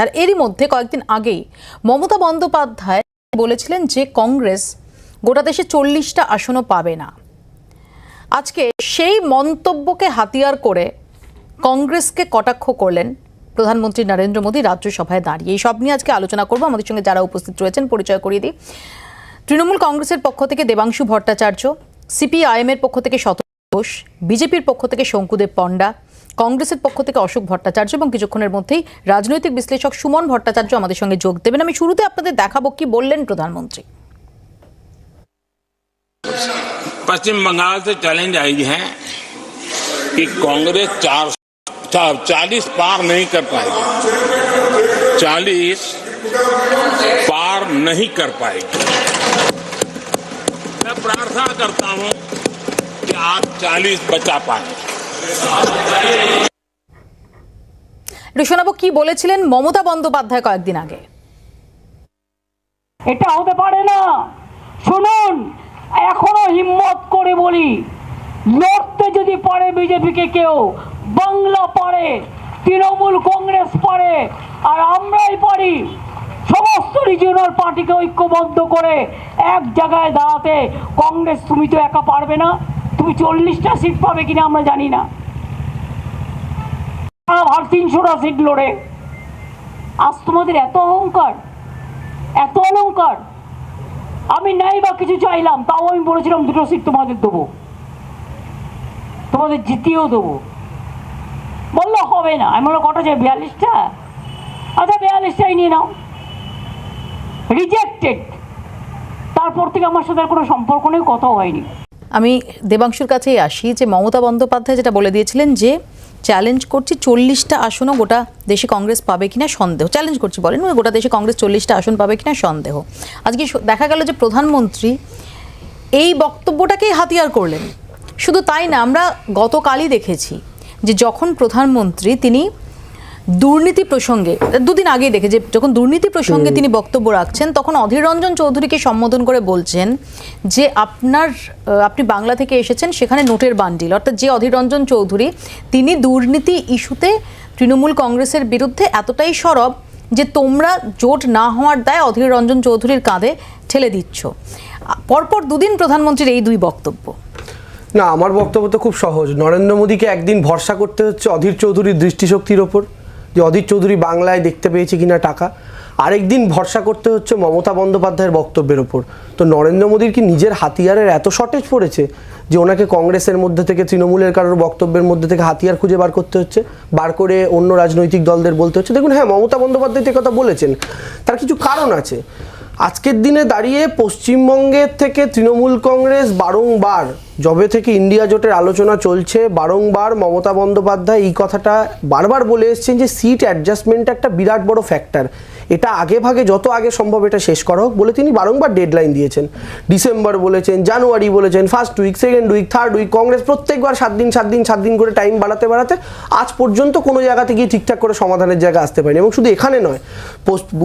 আর এরই মধ্যে কয়েকদিন আগেই মমতা বন্দ্যোপাধ্যায় বলেছিলেন যে কংগ্রেস গোটা দেশে চল্লিশটা আসনও পাবে না। আজকে সেই মন্তব্যকে হাতিয়ার করে কংগ্রেসকে কটাক্ষ করলেন প্রধানমন্ত্রী নরেন্দ্র মোদী রাজ্যসভায় দাঁড়িয়ে। এই সব নিয়ে আজকে আলোচনা করব। আমাদের সঙ্গে যারা উপস্থিত রয়েছেন, পরিচয় করিয়ে দিই। তৃণমূল কংগ্রেসের পক্ষ থেকে দেবাংশু ভট্টাচার্য, সিপিআইএমের পক্ষ থেকে শত ঘোষ, বিজেপির পক্ষ থেকে শঙ্কুদেব পণ্ডা কংগ্রেসের পক্ষ থেকে অশোক ভট্টাচার্য এবং কিছুক্ষণের মধ্যেই রাজনৈতিক বিশ্লেষক সুমন ভট্টাচার্য আমাদের সঙ্গে যোগ দেবেন আমি শুরুতে আপনাদের দেখাবো কি বললেন প্রধানমন্ত্রী पश्चिम बंगाल से चैलेंज आई है कि कांग्रेस चार चालीस पार नहीं कर पाएगी चालीस पार नहीं कर पाएगी मैं प्रार्थना करता हूं कि आप चालीस बचा पाए শোনাবো কি বলেছিলেন মমতা বন্দ্যোপাধ্যায় কয়েকদিন আগে? এটা হতে পারে না। শুনুন, এখনও হিম্মত করে বলি, লড়তে যদি পারে বিজেপিকে কেউ, বাংলা পারে, তৃণমূল কংগ্রেস পারে, আর আমরাই পারি, সমস্ত রিজিওনাল পার্টিকে ঐক্যবদ্ধ করে এক জায়গায় দাঁড়াতে কংগ্রেস তুমি তো একা পারবে না। তুমি চল্লিশটা সিট পাবে কিনা আমরা জানি না। আর তিনশোটা সিট লড়ে। আজ তোমাদের এত অহংকার, এত অলংকার। আমি নাই বা কিছু চাইলাম, তাও আমি বলেছিলাম দুটো সিট তোমাদের দেবো। তোমাদের জিতিয়েও দেবো। বলল, হবে না। আমি বলল কটা চাই? বিয়াল্লিশটা? আচ্ছা বিয়াল্লিশটাই নিয়ে নাও। রিজেক্টেড তারপর থেকে আমার সাথে আর কোনো সম্পর্ক নেই, কথাও হয়নি। আমি দেবাংশুর কাছেই আসি যে মমতা বন্দ্যোপাধ্যায় যেটা বলে দিয়েছিলেন যে চ্যালেঞ্জ করছি চল্লিশটা আসনও গোটা দেশে কংগ্রেস পাবে কিনা সন্দেহ। চ্যালেঞ্জ করছি, বলেন গোটা দেশে কংগ্রেস চল্লিশটা আসন পাবে কিনা সন্দেহ। আজকে দেখা গেল যে প্রধানমন্ত্রী এই বক্তব্যটাকেই হাতিয়ার করলেন। শুধু তাই না, আমরা গতকালই দেখেছি যে যখন প্রধানমন্ত্রী তিনি দুর্নীতি প্রসঙ্গে দুদিন আগেই দেখে যে যখন দুর্নীতি প্রসঙ্গে তিনি বক্তব্য রাখছেন তখন অধীর রঞ্জন চৌধুরীকে সম্বোধন করে বলছেন যে আপনার আপনি বাংলা থেকে এসেছেন সেখানে নোটের বান্ডিল। অর্থাৎ যে অধীর রঞ্জন চৌধুরী তিনি দুর্নীতি ইস্যুতে তৃণমূল কংগ্রেসের বিরুদ্ধে এতটাই সরব যে তোমরা জোট না হওয়ার দায় অধীর রঞ্জন চৌধুরীর কাঁধে ঠেলে দিচ্ছ। পরপর দুদিন প্রধানমন্ত্রীর এই দুই বক্তব্য। না আমার বক্তব্য তো খুব সহজ। নরেন্দ্র মোদীকে একদিন ভরসা করতে হচ্ছে অধীর চৌধুরীর দৃষ্টিশক্তির ওপর। যে অধীর চৌধুরী বাংলায় দেখতে পেয়েছে কিনা টাকা, আরেকদিন ভরসা করতে হচ্ছে মমতা বন্দ্যোপাধ্যায়ের বক্তব্যের ওপর। তো নরেন্দ্র মোদীর কি নিজের হাতিয়ারের এত শর্টেজ পড়েছে যে ওনাকে কংগ্রেসের মধ্যে থেকে, তৃণমূলের কারোর বক্তব্যের মধ্যে থেকে হাতিয়ার খুঁজে বার করতে হচ্ছে, বার করে অন্য রাজনৈতিক দলদের বলতে হচ্ছে? দেখুন হ্যাঁ মমতা বন্দ্যোপাধ্যায় কথা বলেছেন। তার কিছু কারণ আছে। আজকের দিনে দাঁড়িয়ে পশ্চিমবঙ্গের থেকে তৃণমূল কংগ্রেস বারংবার, যবে থেকে ইন্ডিয়া জোটের আলোচনা চলছে, বারংবার মমতা বন্দ্যোপাধ্যায় এই কথাটা বারবার বলে এসছেন যে সিট অ্যাডজাস্টমেন্ট একটা বিরাট বড় ফ্যাক্টর এটা আগে ভাগে, যত আগে সম্ভব এটা শেষ করা হোক বলে তিনি বারংবার ডেডলাইন দিয়েছেন। ডিসেম্বর বলেছেন জানুয়ারি বলেছেন first week second week third week Congress প্রত্যেকবার সাত দিন সাত দিন সাত দিন করে টাইম বাড়াতে বাড়াতে আজ পর্যন্ত কোনো জায়গাতে গিয়ে ঠিকঠাক করে সমাধানের জায়গা আসতে পারেনি। এবং শুধু এখানে নয়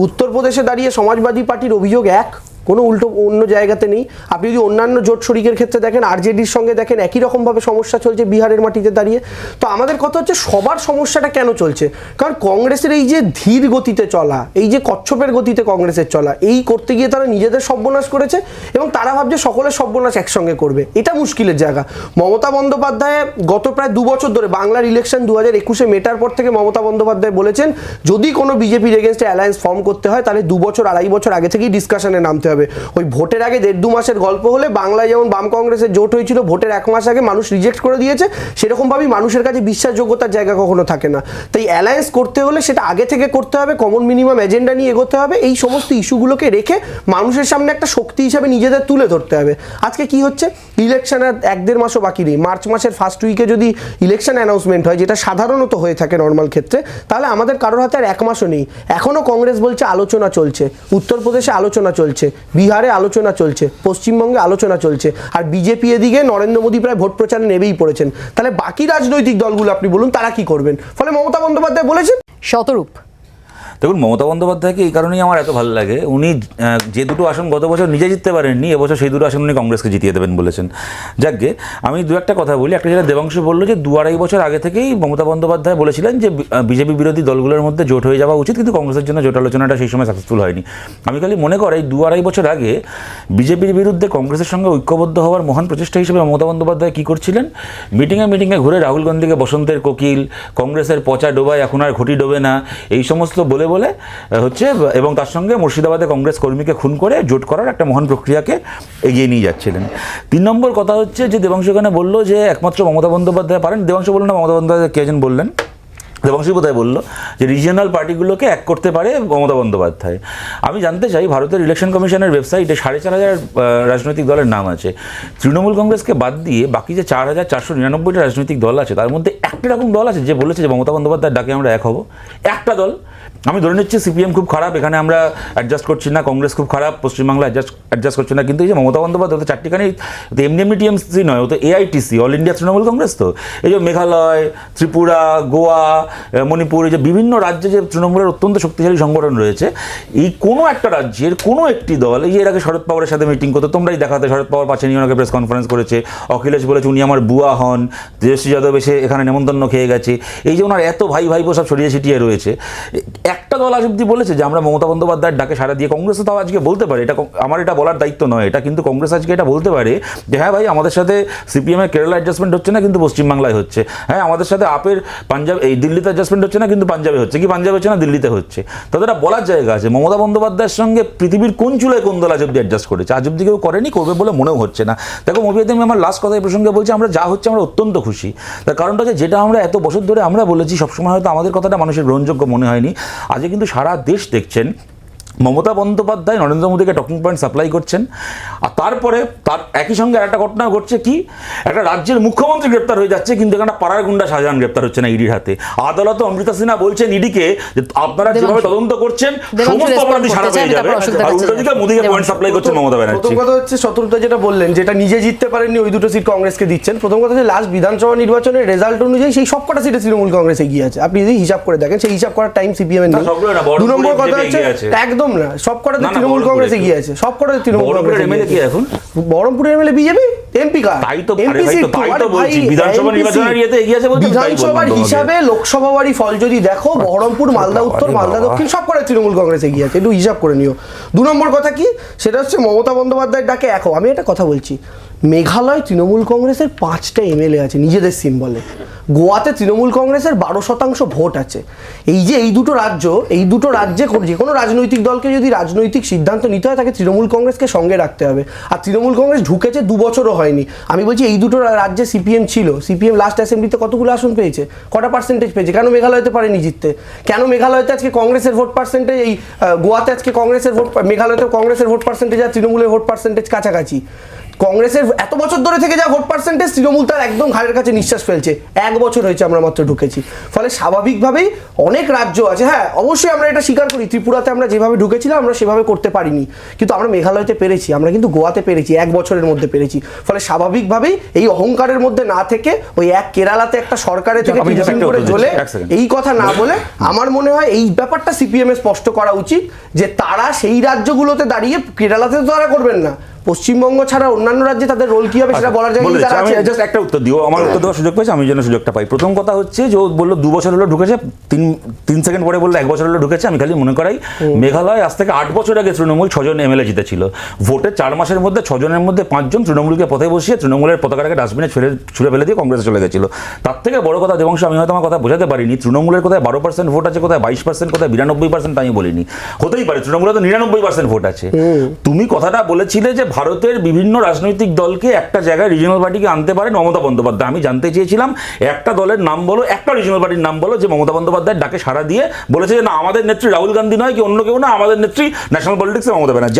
উত্তরপ্রদেশে দাঁড়িয়ে সমাজবাদী পার্টির অভিযোগ এক। কোনো উল্টো অন্য জায়গাতে নেই। আপনি যদি অন্যান্য জোট শরিকের ক্ষেত্রে দেখেন, আরজেডির সঙ্গে দেখেন, একই রকমভাবে সমস্যা চলছে বিহারের মাটিতে দাঁড়িয়ে। তো আমাদের কথা হচ্ছে সবার সমস্যাটা কেন চলছে? কারণ কংগ্রেসের এই যে ধীর গতিতে চলা, এই যে কচ্ছপের গতিতে কংগ্রেসের চলা, এই করতে গিয়ে তারা নিজেদের সর্বনাশ করেছে এবং তারা ভাবছে সকলের সর্বনাশ একসঙ্গে করবে। এটা মুশকিলের জায়গা। মমতা বন্দ্যোপাধ্যায় গত প্রায় দু বছর ধরে বাংলার ইলেকশন দু হাজার একুশে মেটার পর থেকে মমতা বন্দ্যোপাধ্যায় বলেছেন, যদি কোনো বিজেপির এগেনস্টে অ্যালায়েন্স ফর্ম করতে হয়, তাহলে দু বছর, আড়াই বছর আগে থেকেই ডিসকাশনে নামতে হবে। ওই ভোটের আগে দেড় দু মাসের গল্প হলে বাংলায় যেমন বাম কংগ্রেসের জোট হয়েছিল, ভোটের এক মাস আগে মানুষ রিজেক্ট করে দিয়েছে, সেরকমভাবেই মানুষের কাছে বিশ্বাসযোগ্যতার জায়গা কখনো থাকে না। তাই অ্যালায়েন্স করতে হলে সেটা আগে থেকে করতে হবে কমন মিনিমাম এজেন্ডা নিয়ে এগোতে হবে, এই সমস্ত ইস্যুগুলোকে রেখে মানুষের সামনে একটা শক্তি হিসাবে নিজেদের তুলে ধরতে হবে। আজকে কি হচ্ছে? ইলেকশন আর এক দেড় মাসও বাকি নেই। মার্চ মাসের ফার্স্ট উইকে যদি ইলেকশন অ্যানাউন্সমেন্ট হয়, যেটা সাধারণত হয়ে থাকে নর্মাল ক্ষেত্রে, তাহলে আমাদের কারোর হাতে আর এক মাসও নেই। এখনও কংগ্রেস বলছে, আলোচনা চলছে। উত্তরপ্রদেশে আলোচনা চলছে। বিহারে আলোচনা চলছে, পশ্চিমবঙ্গে আলোচনা চলছে, আর বিজেপি এদিকে নরেন্দ্র মোদী প্রায় ভোট প্রচারে নেবেই পড়েছেন। তাহলে বাকি রাজনৈতিক দলগুলো আপনি বলুন, তারা কি করবেন? ফলে মমতা বন্দ্যোপাধ্যায় বলেছেন শতরূপ। দেখুন, মমতা বন্দ্যোপাধ্যায়কে এই কারণেই আমার এত ভালো লাগে। উনি যে দুটো আসন গত বছর নিজে জিততে পারেননি, এবছর সেই দুটো আসন উনি কংগ্রেসকে জিতিয়ে দেবেন বলেছেন। যাকগে, আমি দু একটা কথা বলি। একটা যেটা দেবাংশু বলল যে, দু আড়াই বছর আগে থেকেই মমতা বন্দ্যোপাধ্যায় বলেছিলেন যে বিজেপি বিরোধী দলগুলোর মধ্যে জোট হয়ে যাওয়া উচিত, কিন্তু কংগ্রেসের জন্য জোট আলোচনাটা সেই সময় সাকসেসফুল হয়নি। আমি খালি মনে করি এই দু আড়াই বছর আগে বিজেপির বিরুদ্ধে কংগ্রেসের সঙ্গে ঐক্যবদ্ধ হওয়ার মহান প্রচেষ্টা হিসেবে মমতা বন্দ্যোপাধ্যায় কী করছিলেন? মিটিংয়ে মিটিংয়ে ঘুরে রাহুল গান্ধীকে বসন্তের কোকিল, কংগ্রেসের পচা ডোবায় এখন আর ঘটি ডোবে না, এই সমস্ত বলে বলে হচ্ছে, এবং তার সঙ্গে মুর্শিদাবাদে কংগ্রেস কর্মীকে খুন করে জোট করার একটা মহান প্রক্রিয়াকে এগিয়ে নিয়ে যাচ্ছিলেন। তিন নম্বর কথা হচ্ছে যে দেবাংশ এখানে বলল যে একমাত্র মমতা বন্দ্যোপাধ্যায় পারেন। দেবাংশ বললেন না, মমতা বন্দ্যোপাধ্যায় কে বললেন? দেবাংশু বোধহয় বলল যে রিজিয়নাল পার্টিগুলোকে এক করতে পারে মমতা বন্দ্যোপাধ্যায়। আমি জানতে চাই ভারতের ইলেকশন কমিশনের ওয়েবসাইটে সাড়ে চার হাজার রাজনৈতিক দলের নাম আছে। তৃণমূল কংগ্রেসকে বাদ দিয়ে বাকি যে চার হাজার চারশো নিরানব্বইটা রাজনৈতিক দল আছে, তার মধ্যে একটা রকম দল আছে যে বলেছে যে মমতা বন্দ্যোপাধ্যায়ের ডাকে আমরা এক হব। একটা দল, আমি ধরে নিচ্ছি সিপিএম খুব খারাপ, এখানে আমরা অ্যাডজাস্ট করছি না, কংগ্রেস খুব খারাপ, পশ্চিমবাংলা অ্যাডজাস্ট অ্যাডজাস্ট করছে না, কিন্তু এই যে মমতা বন্দ্যোপাধ্যায় তো চারটিখানি এমনি এমনি টিএমসি নয়, ও তো AITC All India Trinamool Congress তো। এই যে মেঘালয়, ত্রিপুরা, গোয়া মণিপুর যে বিভিন্ন রাজ্যে যে তৃণমূলের অত্যন্ত শক্তিশালী সংগঠন রয়েছে, এই কোনো একটা রাজ্যের কোনো একটি দল, এই যে এর আগে শরদ পাওয়ারের সাথে মিটিং করতো, তোমরাই দেখাতে শরদ পাওয়ার পাশে নিয়ে ওনাকে প্রেস কনফারেন্স করেছে। অখিলেশ বলেছে উনি আমার বুয়া হন তেজস্বী যাদব এসে এখানে নেমন্তন্ন খেয়ে গেছে। এই যে ওনার এত ভাই ভাইপো সব ছড়িয়ে ছিটিয়ে রয়েছে, একটা দল আজ অব্দি বলেছে যে আমরা মমতা বন্দ্যোপাধ্যায়ের ডাকে সারা দিয়ে কংগ্রেস তাও আজকে বলতে পারে, এটা আমার এটা বলার দায়িত্ব নয়, এটা কিন্তু কংগ্রেস আজকে এটা বলতে পারে যে হ্যাঁ ভাই, আমাদের সাথে সিপিএমের কেরালা অ্যাডজাস্টমেন্ট হচ্ছে না, কিন্তু পশ্চিমবাংলায় হচ্ছে। হ্যাঁ আমাদের সাথে আপের পাঞ্জাব, এই দিল্লিতে অ্যাডজাস্টমেন্ট হচ্ছে না, কিন্তু পাঞ্জাবে হচ্ছে। কি পাঞ্জাবে হচ্ছে না, দিল্লিতে হচ্ছে। তাদের বলার জায়গা আছে, মমতা বন্দ্যোপাধ্যায়ের সঙ্গে পৃথিবীর কোন চুলায় কোন দল আজ অব্দি অ্যাডজাস্ট করেছে? আজ অব্দি কেউ করেনি, করবে বলে মনেও হচ্ছে না। দেখো মবিয়াতে আমি আমার লাস্ট কথা এই প্রসঙ্গে বলছি, আমরা যা হচ্ছে আমরা অত্যন্ত খুশি। তার কারণটা হচ্ছে, যেটা আমরা এত বছর ধরে আমরা বলেছি, সবসময় হয়তো আমাদের কথাটা মানুষের গ্রহণযোগ্য মনে হয়নি। আজকে কিন্তু সারা দেশ দেখছেন মমতা বন্দ্যোপাধ্যায় নরেন্দ্র মোদীকে টকিং পয়েন্ট সাপ্লাই করছেন। আর তারপরে তার একই সঙ্গে একটা ঘটনা ঘটছে কি? একটা রাজ্যের মুখ্যমন্ত্রী গ্রেপ্তার হয়ে যাচ্ছে কিন্তু এখানে পাড়ার গুন্ডা শাহজাহান গ্রেপ্তার হচ্ছে না ইডির হাতে। আদালত অমৃতা সিনহা বলছেন ইডিকে যে আপনারা যেভাবে তদন্ত করছেন সমস্ত অপরাধী সারা পেয়ে যাবে। আর উল্টো দিকে মোদীকে পয়েন্ট সাপ্লাই করছে মমতা ব্যানার্জি। প্রথম কথা হচ্ছে শত্রুতা যেটা বললেন যেটা নিজে জিততে পারেননি ওই দুটো সিট কংগ্রেসকে দিচ্ছেন। প্রথম কথা হচ্ছে লাস্ট বিধানসভা নির্বাচনের রেজাল্ট অনুযায়ী সেই সবকটা সিটে তৃণমূল কংগ্রেস এগিয়ে আছে। আপনি যদি হিসাব করে দেখেন সেই হিসাব করার টাইম সিপিএম এর না, নেই দু নম্বর কথা হচ্ছে আছে। একদম না সবকটাতে কটা তৃণমূল কংগ্রেসে গিয়েছে আছে সবকটাতে তৃণমূল কংগ্রেস এমএলএ কি এখন? বহরমপুরের এমএলএ বিজেপি এমপি কার তাই তো, এমপি তো, তাই তো বলছি, বিধানসভা নির্বাচনের। ইয়েতে এগিয়ে আছে বলছি, তাই বললাম বিধানসভার। হিসাবে লোকসভাবারই ফল যদি দেখো বহরমপুর মালদা উত্তর মালদা। দক্ষিণ সব কটা তৃণমূল কংগ্রেসে গিয়েছে আছে একটু হিসাব করে নিও দু নম্বর কথা কি সেটা হচ্ছে মমতা বন্দ্যোপাধ্যায়ের ডাকে এখন আমি একটা কথা বলছি মেঘালয় তৃণমূল কংগ্রেসের পাঁচটা এমএলএ আছে, নিজেদের সিম্বলে গোয়াতে তৃণমূল কংগ্রেসের বারো শতাংশ ভোট আছে। এই যে এই দুটো রাজ্য, এই দুটো রাজ্যে যে কোনো রাজনৈতিক দলকে যদি রাজনৈতিক সিদ্ধান্ত নিতে হয়, তাকে তৃণমূল কংগ্রেসকে সঙ্গে রাখতে হবে। আর তৃণমূল কংগ্রেস ঢুকেছে দু বছরও হয়নি। আমি বলছি, এই দুটো রাজ্যে সিপিএম ছিল। সিপিএম লাস্ট অ্যাসেম্বলিতে কতগুলো আসন পেয়েছে? কটা পার্সেন্টেজ পেয়েছে? কেন মেঘালয়তে পারেনি জিততে? কেন মেঘালয়তে আজকে কংগ্রেসের ভোট পার্সেন্টেজ এই গোয়াতে আজকে কংগ্রেসের ভোট মেঘালয়তে কংগ্রেসের ভোট পার্সেন্টেজ আর তৃণমূলের ভোট পার্সেন্টেজ কাছাকাছি? কংগ্রেসের এত বছর ধরে থেকে যা ভোট পার্সেন্টেজ তৃণমূল তার একদম ঘাড়ের কাছে নিঃশ্বাস ফেলছে। এক বছর হয়েছে আমরা মাত্র ঢুকেছি। ফলে স্বাভাবিকভাবেই অনেক রাজ্য আছে। হ্যাঁ অবশ্যই আমরা এটা স্বীকার করি। ত্রিপুরাতে আমরা যেভাবে ঢুকেছিলাম আমরা সেভাবে করতে পারিনি। কিন্তু আমরা মেঘালয়তে পেরেছি আমরা কিন্তু গোয়াতে পেরেছি এক বছরের মধ্যে পেরেছি। ফলে স্বাভাবিকভাবেই এই অহংকারের মধ্যে না থেকে ওই এক কেরালাতে একটা সরকারের থেকে করে জ্বলে। এই কথা না বলে আমার মনে হয় এই ব্যাপারটা সিপিএম এ স্পষ্ট করা উচিত যে তারা সেই রাজ্যগুলোতে দাঁড়িয়ে কেরালাতে তো তারা করবেন না। পশ্চিমবঙ্গ ছাড়া অন্যান্য রাজ্যে তাদের রোল কি হবে সেটা বলার আচ্ছা, বলে জায়গায় দিচ্ছি, তারা আমি আছে। জাস্ট একটা উত্তর দিও। আমার উত্তর দেওয়ার সুযোগ পেয়েছে আমি যেন সুযোগটা পাই। প্রথম কথা হচ্ছে যে ও বলল দু বছর হলো ঢুকেছে তিন তিন সেকেন্ড পরে বলল এক বছর হলো ঢুকেছে আমি খালি মনে করাই মেঘালয় আজ থেকে আট বছর আগে তৃণমূল ছজন এমএলএ জিতেছিল। ভোটের চার মাসের মধ্যে ছজনের মধ্যে পাঁচজন তৃণমূলকে পথে বসিয়ে তৃণমূলের পতাকাটাকে ডাস্টবিনে ছুড়ে ছুড়ে ফেলে দিয়ে কংগ্রেসে চলে গেছিল। তার থেকে বড় কথা দেবংশ আমি হয়তো আমার কথা বোঝাতে পারিনি তৃণমূলের কোথায় বারো পার্সেন্ট ভোট আছে কোথায় বাইশ পার্সেন্ট কোথায় বিরানব্বই পার্সেন্ট আমি বলিনি। হতেই পারে তৃণমূলে তো নিরানব্বই পার্সেন্ট ভোট আছে। তুমি কথাটা বলেছিলে যে ভারতের বিভিন্ন রাজনৈতিক দলকে একটা জায়গায় রিজনাল পার্টিকে আনতে পারেন মমতা বন্দ্যোপাধ্যায় আমি জানতে চেয়েছিলাম একটা দলের নাম বলো একটা রিজনাল পার্টির নাম বলো যে মমতা বন্দ্যোপাধ্যায়ের ডাকে সারা দিয়ে বলেছে যে না আমাদের নেত্রী রাহুল গান্ধী নয় কি অন্য কেউ না আমাদের নেত্রী ন্যাশনাল পলিটিক্সে মমতা ব্যানার্জি।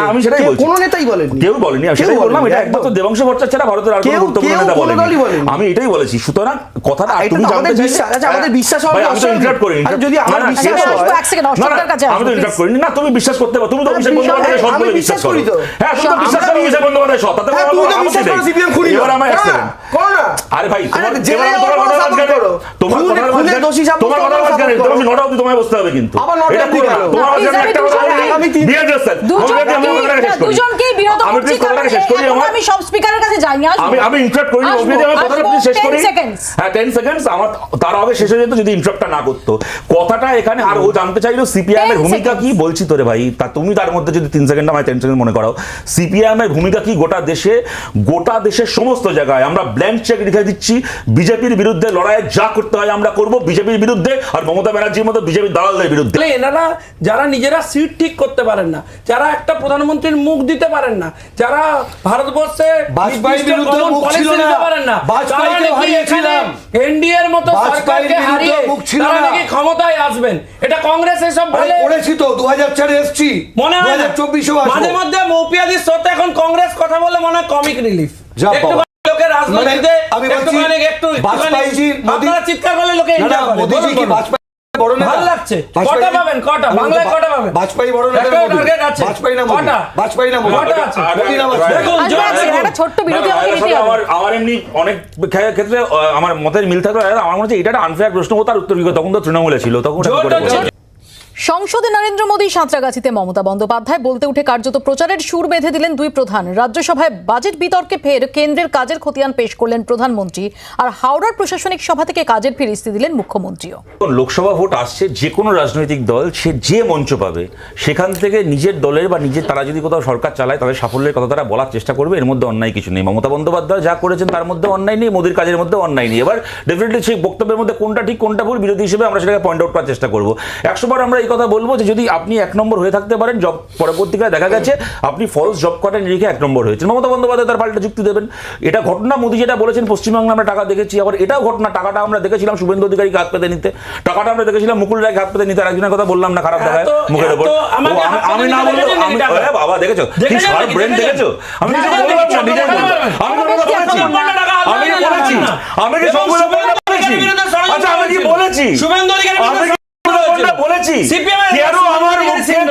আমি সেটাই বলছি কোনো নেতাই বলেনি। কেউ বলেনি আমি সেটাই বললাম এটা। একমাত্র দেবাংশ ভট্টাচার্য ছাড়া ভারতের আর কোনো গুরুত্বপূর্ণ নেতা বলেনি। আমি এটাই বলেছি সুতরাং কথাটা আর তুমি জানতে আমাদের বিশ্বাস- আচ্ছা, আমাদের বিশ্বাস হওয়ার ভাই, আমি তো interrupt করিনি। আর যদি আমার বিশ্বাস হয়- হয়। এক সেকেন্ড, কাছে আমি তো করিনি না তুমি বিশ্বাস করতে পারো তুমি তো অভিষেক বিশ্বাস- বন্দ্যোপাধ্যায় সব বলে বিশ্বাস করো করি তো। হ্যাঁ তুমি বিশ্বাস করো তাতে হ্যাঁ, তো বিশ্বাস নেই। করো খুনি এবার আমার এক করো না, second। করো না। আরে ভাই তোমার জেলে তোমার পর মাঝখানে- করো। তোমার মাঝখানে- দোষী মাঝখানে। তোমায় বসতে হবে কিন্তু আবার নটা? তোমার মাঝখানে আমি একটা কথা দুজনকে- বলি। বিরত করছি শেষ করি আমার? আমি সব স্পিকারের কাছে যাইনি আসব। আমি আমি ইন্টারাপ্ট করি আসব, অভিজিৎ আমার কথাটা শেষ করি। হ্যাঁ 10 সেকেন্ডস আমার তার আগে শেষ হয়ে যেত যদি ইন্টারাপ্টটা না করতো। কথাটা এখানে আর ও জানতে চাইলো সিপিআইএম এর ভূমিকা কি বলছি তোরে ভাই তা তুমি তার মধ্যে যদি 3 সেকেন্ড আমায় 10 সেকেন্ড মনে করাও। সিপিআইএম এর ভূমিকা কি গোটা দেশে? গোটা দেশের সমস্ত জায়গায় আমরা ব্ল্যাঙ্ক চেক লিখে দিচ্ছি বিজেপির বিরুদ্ধে লড়াই যা করতে হয় আমরা করব বিজেপির বিরুদ্ধে আর মমতা ব্যানার্জির মতো বিজেপির দালালদের বিরুদ্ধে। এনারা যারা নিজেরা সিট ঠিক করতে পারেন না যারা একটা প্রধানমন্ত্রীর মুখ দিতে পারেন না যারা ভারতবর্ষে এনডিএর মতো সরকারকে হারিয়ে তারা নাকি ক্ষমতায় আসবেন। এটা কংগ্রেস এসব বলে করেছি তো দু হাজার চারে এসছি। মনে হয় চব্বিশেও মাঝে মধ্যে মৌপিয়াদির সাথে এখন কংগ্রেস কথা বলে মনে হয় কমিক রিলিফ একটু লোকের রাজনীতিতে মানে একটুখানি একটু বাজপেয়ীজি আপনারা চিৎকার করলে লোকে মোদিজি কি আমার এমনি অনেক ক্ষেত্রে আমার মতের মিল থাকলে আমার মনে হচ্ছে এটা আনফেয়ার প্রশ্ন হতো তার উত্তর কি তখন তো তৃণমূলে ছিল তখন সংসদে নরেন্দ্র মোদী সাঁতরাগাছিতে মমতা বন্দ্যোপাধ্যায় বলতে উঠে কার্যত প্রচারের সুর বেঁধে দিলেন দুই প্রধান। রাজ্যসভায় বাজেট বিতর্কে ফের কেন্দ্রের কাজের খতিয়ান পেশ করলেন প্রধানমন্ত্রী আর হাওড়ার প্রশাসনিক সভা থেকে কাজের ফিরিস্তি দিলেন মুখ্যমন্ত্রীও। লোকসভা ভোট আসছে, যে কোনো রাজনৈতিক দল, সে যে মঞ্চ পাবে, সেখান থেকে নিজের দলের বা নিজের, তারা যদি কোথাও সরকার চালায়, তাদের সাফল্যের কথা তারা বলার চেষ্টা করবে, এর মধ্যে অন্যায় কিছু নেই। মমতা বন্দ্যোপাধ্যায় যা করেছেন, তার মধ্যে অন্যায় নেই, মোদীর কাজের মধ্যে অন্যায় নেই। এবার ডেফিনেটলি সেই বক্তব্যের মধ্যে কোনটা ঠিক, কোনটা ভুল, বিরোধী হিসেবে আমরা সেটাকে পয়েন্ট আউট করার চেষ্টা করব। একশোবার আমরা এই কথা বলব যে যদি আপনি এক নম্বর হয়ে থাকতে পারেন জব পরবর্তীকালে দেখা গেছে আপনি ফলস জব কার্ডে নিরিখে এক নম্বর হয়েছেন। মমতা বন্দ্যোপাধ্যায় তার পাল্টা যুক্তি দেবেন। এটা ঘটনা মোদী যেটা বলেছেন পশ্চিমবাংলা আমরা টাকা দেখেছি আবার এটাও ঘটনা টাকাটা আমরা দেখেছিলাম শুভেন্দু অধিকারীকে হাত পেতে নিতে। টাকাটা আমরা দেখেছিলাম মুকুল রায়কে হাত পেতে নিতে আর একজনের কথা বললাম না খারাপ দেখায় মুখের উপর আমি- না নিতে আমি? এ বাবা দেখেছ? কি শার্প ব্রেন দেখেছ? আমি কিছু দেখেছেন বললাম না নিজের? আমি কথা বলেছি আমি বলেছি? আমি কি বলেছি আচ্ছা আমি কি বলেছি? শুভেন্দু অধিকারীর কোনটা বলেছি কেন আমার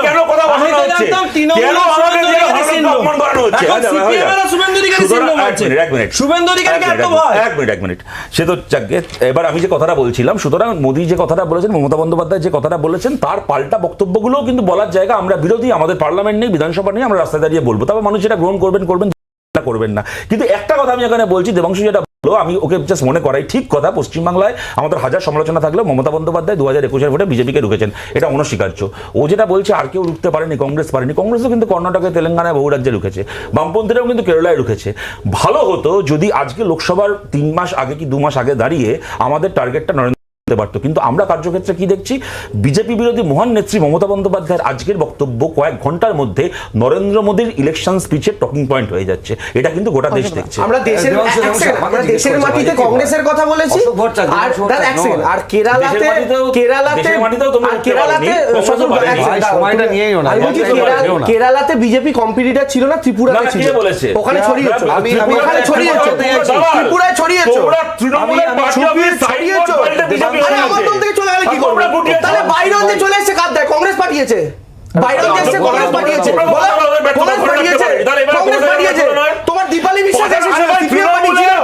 কেন কথা হচ্ছে? কেন আমাকে দিয়ে অপমান করানো হচ্ছে? সে তো এবার আমি যে কথাটা বলছিলাম সুতরাং মোদী যে কথাটা বলেছেন মমতা বন্দ্যোপাধ্যায় যে কথাটা বলেছেন তার পাল্টা বক্তব্যগুলোও কিন্তু বলার জায়গা আমরা বিরোধী আমাদের পার্লামেন্ট নেই বিধানসভা নেই আমরা রাস্তায় দাঁড়িয়ে বলব। তবে মানুষ যেটা গ্রহণ করবেন করবেন করবেন না। কিন্তু একটা কথা আমি এখানে বলছি দেবাংশু যেটা আমি ওকে জাস্ট মনে করাই, ঠিক কথা, পশ্চিমবাংলায় আমাদের হাজার সমালোচনা থাকলেও মমতা বন্দ্যোপাধ্যায় দু হাজার একুশের ভোটে বিজেপিকে ঢুকেছেন, এটা অনস্বীকার্য। ও যেটা বলছে, আর কেউ ঢুকতে পারেনি, কংগ্রেস পারেনি, কংগ্রেসও কিন্তু কর্ণাটকে, তেলেঙ্গানায় বহু রাজ্যে ঢুকেছে, বামপন্থীরাও কিন্তু কেরালায় ঢুকেছে। ভালো হতো যদি আজকে লোকসভার তিন মাস আগে কি দু মাস আগে দাঁড়িয়ে আমাদের টার্গেটটা নরেন্দ্র করতে পারতো। কিন্তু আমরা কার্যক্ষেত্রে কি দেখছি? বিজেপি বিরোধী মহান নেত্রী মমতা বন্দ্যোপাধ্যায়ের আজকের বক্তব্য কয়েক ঘণ্টার মধ্যে নরেন্দ্র মোদীর ইলেকশন স্পিচের টকিং পয়েন্ট হয়ে যাচ্ছে। এটা কিন্তু গোটা দেশ দেখছে। আমরা দেশের আমরা দেশের মাটিতে কংগ্রেসের কথা বলেছি। আর. আর কেরালাতে কেরালাতে কেরালাতে সময়টা না। কেরালাতে বিজেপি কম্পিটিটর ছিল না ত্রিপুরাতে ছিল। ওখানে ছড়িয়েছো আমি ওখানে ছড়িয়েছো ত্রিপুরায় ছড়িয়েছো তোমরা তৃণমূলের পার্টি ছড়িয়েছো। দল থেকে চলে গেলে কি করব? তাহলে বাইরে অব্দি চলে এসেছে কার? দেয় কংগ্রেস পাঠিয়েছে। বাইরে এসেছে কংগ্রেস পাঠিয়েছে। কংগ্রেস পাঠিয়েছে। কংগ্রেস পাঠিয়েছে। তোমার দীপালি বিশ্বাস এসেছিল ত্রিপুরা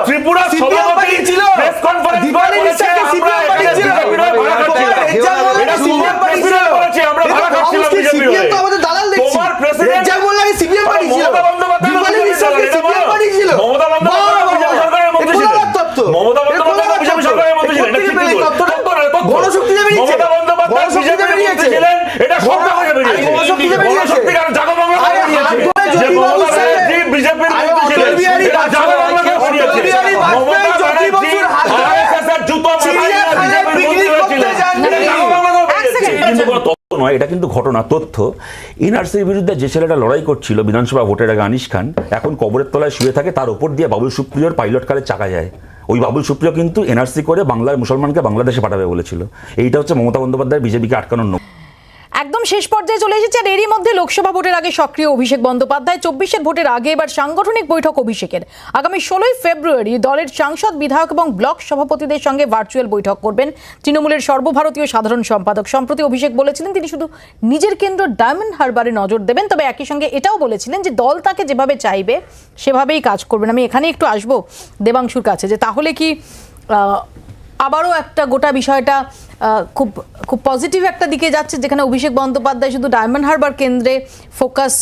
ত্রিপুরা সভাপতি পাঠিয়েছিল। press conference দীপালি করে বিশ্বাসকে বলেছে, সিপিএম আমরা পাঠিয়েছিল এখানে বিজেপির হয়ে ভাড়া খাচ্ছিলাম। রেজ্জাক মোল্লাকে এটা সিপিএম শুভ পাঠিয়েছিল প্রেসিডেন্ট বলেছে, আমরা এটা ভাড়া খাচ্ছিলাম অবশ্যই বিজেপির সিপিএম তো হয়ে। আমাদের দালাল দেখছি তোমার president- রেজ্জাক মোল্লাকে সিপিএম আর পাঠিয়েছিল মমতা বন্দ্যোপাধ্যায় দীপালি বিজেপি বিশ্বাসকে এটা সিপিএম বলো। পাঠিয়েছিল মমতা বন্দ্যোপাধ্যায় বাহ, বাহ, বিজেপি বাহ। সরকারের মন্ত্রী এ ছিলেন। কোলার তত্ত্ব। মমতা এ বন্দ্যোপাধ্যায় কোলার বিজেপি তত্ত্ব। সরকারের মন্ত্রী ছিলেন। এ কোথা থেকে এটা পেলে এই ঠিক তত্ত্বটা? তত্ত্ব নয়, তত্ত্ব। গণশক্তিতে বেরিয়েছে। মমতা বন্দ্যোপাধ্যায় গণশক্তিতে বিজেপির মন্ত্রী বেরিয়েছে। ছিলেন। এটা সব জায়গায় আরে বেরিয়েছে। গণশক্তিতে বেরিয়েছে। গণশক্তি কারণ জাগো বাংলা আরে বেরিয়েছে। হাত ধরে যে জ্যোতিবাবুর মমতা সাথে- ব্যানার্জি বিজেপির আরে মন্ত্রী ছিলেন। অটল বিহারী এটা জাগো বাজপেয়ী- বাংলা অটল বেরিয়েছে। বিহারী বাজপেয়ী মমতা জ্যোতিবাবুর হাত ধরে RSS এর জুতো মাথায় নিয়ে চিড়িয়াখানায় বিজেপির মন্ত্রী পিকনিক করতে হয়েছিলেন। যাননি। এটা জাগো বাংলা এক বেরিয়েছে। second, কিন্তু কোনো তথ্য নয়, এটা কিন্তু ঘটনা, তথ্য। এনআরসির বিরুদ্ধে যে ছেলেটা লড়াই করছিল, বিধানসভা ভোটের আগে আনিস খান, এখন কবরের তলায় শুয়ে থাকে, তার উপর দিয়ে বাবুল সুপ্রিয়র পাইলট কারে চাকা যায়। ওই বাবুল সুপ্রিয় কিন্তু এনআরসি করে বাংলার মুসলমানকে বাংলাদেশে পাঠাবে বলেছিল। এইটা হচ্ছে মমতা বন্দ্যোপাধ্যায় বিজেপিকে আটকানোর একদম শেষ পর্যায়ে চলে এসেছে আর এরই মধ্যে লোকসভা ভোটের আগে সক্রিয় অভিষেক বন্দ্যোপাধ্যায়। চব্বিশের ভোটের আগে এবার সাংগঠনিক বৈঠক অভিষেকের। আগামী ষোলোই ফেব্রুয়ারি দলের সাংসদ, বিধায়ক এবং ব্লক সভাপতিদের সঙ্গে ভার্চুয়াল বৈঠক করবেন তৃণমূলের সর্বভারতীয় সাধারণ সম্পাদক। সম্প্রতি অভিষেক বলেছিলেন, তিনি শুধু নিজের কেন্দ্র ডায়মন্ড হারবারে নজর দেবেন, তবে একই সঙ্গে এটাও বলেছিলেন যে দল তাকে যেভাবে চাইবে, সেভাবেই কাজ করবেন। আমি এখানে একটু আসব দেবাংশুর কাছে, যে তাহলে কি আবারও একটা গোটা বিষয়টা খুব খুব পজিটিভ একটা দিকে যাচ্ছে যেখানে অভিষেক বন্দ্যোপাধ্যায় শুধু ডায়মন্ড হারবার কেন্দ্রে ফোকাস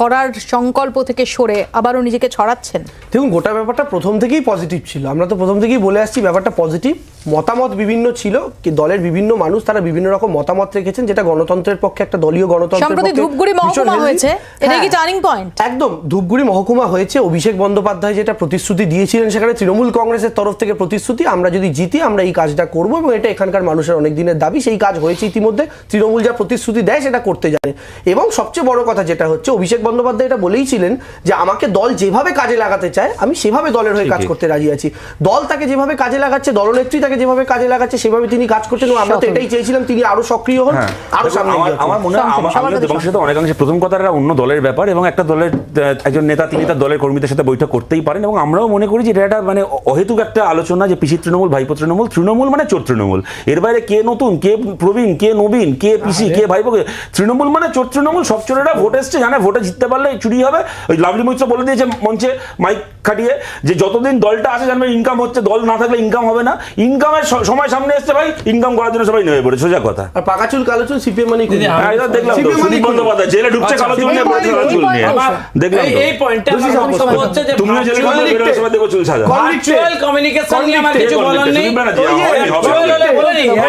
করার সংকল্প থেকে সরে আবারও নিজেকে ছড়াচ্ছেন। দেখুন গোটা ব্যাপারটা প্রথম থেকেই পজিটিভ ছিল। আমরা তো প্রথম থেকেই বলে আসছি ব্যাপারটা পজিটিভ মতামত বিভিন্ন ছিল কি দলের বিভিন্ন মানুষ তারা বিভিন্ন রকম মতামত রেখেছেন যেটা গণতন্ত্রের পক্ষে একটা দলীয় গণতন্ত্রের সম্প্রতি ধূপগুড়ি মহকুমা হয়েছে এটা কি হ্যাঁ। টার্নিং পয়েন্ট একদম ধূপগুড়ি মহকুমা হয়েছে অভিষেক বন্দ্যোপাধ্যায় যেটা প্রতিশ্রুতি দিয়েছিলেন সেখানে তৃণমূল কংগ্রেসের তরফ থেকে প্রতিশ্রুতি আমরা যদি জিতি আমরা এই কাজটা করব এবং এটা এখানকার মানুষের অনেক দিনের দাবি সেই কাজ হয়েছে ইতিমধ্যে। তৃণমূল যা প্রতিশ্রুতি দেয় সেটা করতে জানে। এবং সবচেয়ে বড় কথা যেটা হচ্ছে অভিষেক বন্দ্যোপাধ্যায় এটা বলেইছিলেন যে আমাকে দল যেভাবে কাজে লাগাতে চায় আমি সেভাবে দলের হয়ে কাজ করতে রাজি আছি। দল তাকে যেভাবে কাজে লাগাচ্ছে দলনেত্রী তাকে যেভাবে কাজে লাগাচ্ছে সেভাবে তিনি কাজ করছেন এবং আমরা তো এটাই চেয়েছিলাম তিনি আরও সক্রিয় হন হ্যাঁ। আরও সামনে আমার। মনে হয় সাথে অনেকাংশে প্রথম কথাটা অন্য দলের ব্যাপার এবং একটা দলের একজন নেতা তিনি তার দলের কর্মীদের সাথে বৈঠক করতেই পারেন এবং আমরাও মনে করি যে এটা একটা মানে অহেতুক একটা আলোচনা যে পিসি তৃণমূল ভাইপো তৃণমূল তৃণমূল মানে চোর তৃণমূল। এর বাইরে কে নতুন কে প্রবীণ কে নবীন কে পিসি কে ভাইপো তৃণমূল মানে চোর তৃণমূল সব চোরেরা ভোট এসছে জানে ভোটে জিততে পারলে চুরি হবে। ওই লাভলি মৈত্র বলে দিয়েছে মঞ্চে মাইক খাটিয়ে যে যতদিন দলটা আছে জানবে ইনকাম হচ্ছে দল না থাকলে ইনকাম হবে না। ইনকামের সময় সামনে এসছে ভাই ইনকাম করার জন্য সবাই নেমে পড়ে সোজা কথা। আর পাকা চুল কালো চুল সিপিএম মানে দেখলাম মানে বন্দ্যোপাধ্যায় জেলে ঢুকছে কালো চুল নিয়ে পড়েছে কালো চুল নিয়ে। দেখলাম এই- পয়েন্টটা হচ্ছে যে তুমিও জেলে বেরোনোর সময় দেখো চুল সাজা virtual নিয়ে আমার কিছু বলার নেই।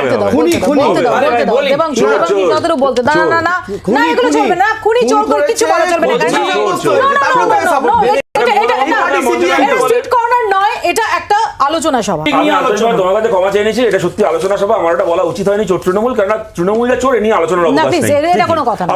বলতে দাও, খুনি, খুনি। বলতে দাও, বলতে দাও। না, না, না, না, এগুলো চলবে না। খুনি, চোর করে কিছু বলা চলবে না। এটা- নয়, একটা আলোচনা সভা। আমি আলোচনা তোমার কাছে ক্ষমা চেয়ে নিয়েছি এটা সত্যি আলোচনা সভা আমার এটা বলা উচিত হয়নি চোর তৃণমূল কেননা তৃণমূল যা চোর এ নিয়ে আলোচনা না অবকাশ প্লিজ নেই। এটা কোনো কথা না।